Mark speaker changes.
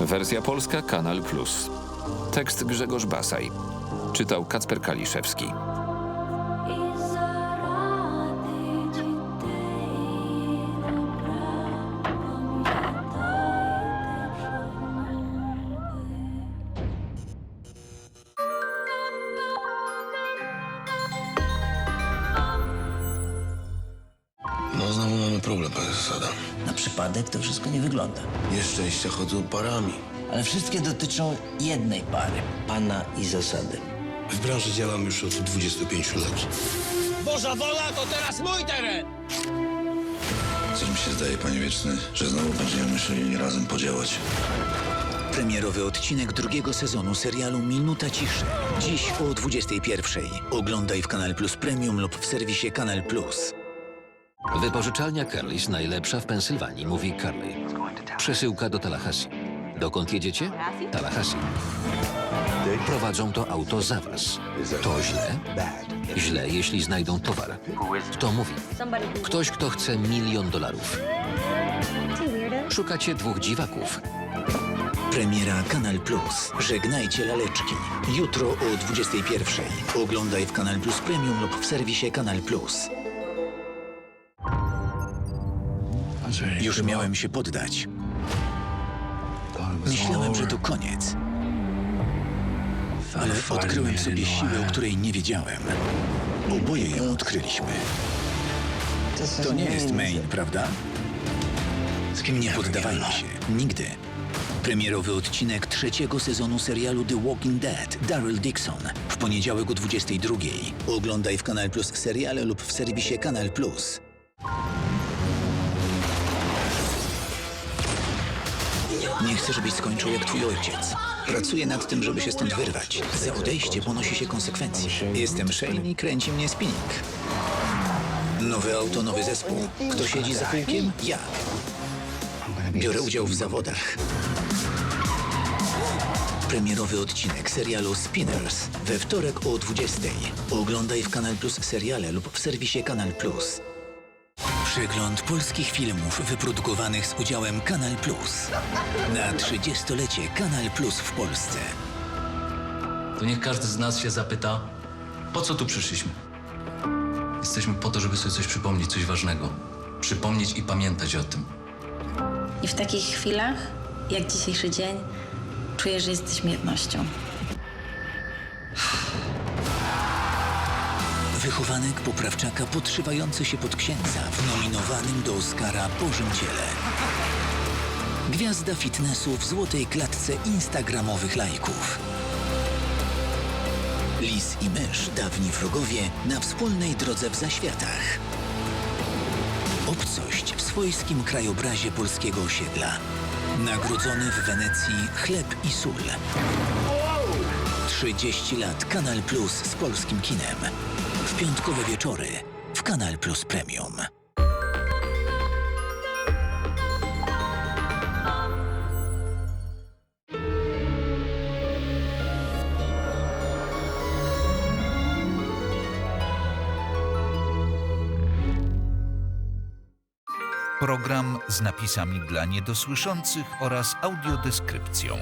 Speaker 1: Wersja polska Kanal Plus. Tekst Grzegorz Basaj. Czytał Kacper Kaliszewski.
Speaker 2: Problem, panie zasada.
Speaker 3: Na przypadek to wszystko nie wygląda.
Speaker 2: Nieszczęścia chodzą parami.
Speaker 3: Ale wszystkie dotyczą jednej pary. Pana i zasady.
Speaker 2: W branży działam już od 25 lat.
Speaker 4: Boża wola to teraz mój teren!
Speaker 2: Coś mi się zdaje, panie wieczny, że znowu będziemy musieli razem podziałać.
Speaker 5: Premierowy odcinek drugiego sezonu serialu Minuta Ciszy. Dziś o 21.00. Oglądaj w Kanal Plus Premium lub w serwisie Kanal Plus.
Speaker 6: Wypożyczalnia Carly's najlepsza w Pensylwanii, mówi Carly. Przesyłka do Tallahassee. Dokąd jedziecie? Tallahassee. Prowadzą to auto za was. To źle? Źle, jeśli znajdą towar. Kto mówi? Ktoś, kto chce milion dolarów. Szukacie dwóch dziwaków.
Speaker 5: Premiera Kanal Plus. Żegnajcie laleczki. Jutro o 21.00. Oglądaj w Kanal Plus Premium lub w serwisie Kanal Plus. Już miałem się poddać. Myślałem, że to koniec. Ale odkryłem sobie siłę, o której nie wiedziałem. Oboje ją odkryliśmy. To nie jest main, prawda? Nie poddawajmy się. Nigdy. Premierowy odcinek trzeciego sezonu serialu The Walking Dead Daryl Dixon w poniedziałek o 22. Oglądaj w Kanal Plus seriale lub w serwisie Kanal Plus. Nie chcę, żebyś skończył jak twój ojciec. Pracuję nad tym, żeby się stąd wyrwać. Za odejście ponosi się konsekwencje. Jestem Shane i kręci mnie spinning. Nowe auto, nowy zespół. Kto siedzi za kółkiem? Ja. Biorę udział w zawodach. Premierowy odcinek serialu Spinners we wtorek o 20. Oglądaj w Kanal Plus seriale lub w serwisie Kanal Plus. Przegląd polskich filmów wyprodukowanych z udziałem Kanal Plus. Na 30-lecie Kanal Plus w Polsce.
Speaker 7: To niech każdy z nas się zapyta, po co tu przyszliśmy? Jesteśmy po to, żeby sobie coś przypomnieć, coś ważnego. Przypomnieć i pamiętać o tym.
Speaker 8: I w takich chwilach, jak dzisiejszy dzień, czuję, że jesteśmy jednością.
Speaker 5: Wychowanek poprawczaka podszywający się pod księdza w nominowanym do Oscara Bożym Ciele. Gwiazda fitnessu w złotej klatce instagramowych lajków. Lis i mysz, dawni wrogowie, na wspólnej drodze w zaświatach. Obcość w swojskim krajobrazie polskiego osiedla. Nagrodzony w Wenecji chleb i sól. 30 lat Kanal Plus z polskim kinem. W piątkowe wieczory w Kanal Plus Premium.
Speaker 9: Program z napisami dla niedosłyszących oraz audiodeskrypcją.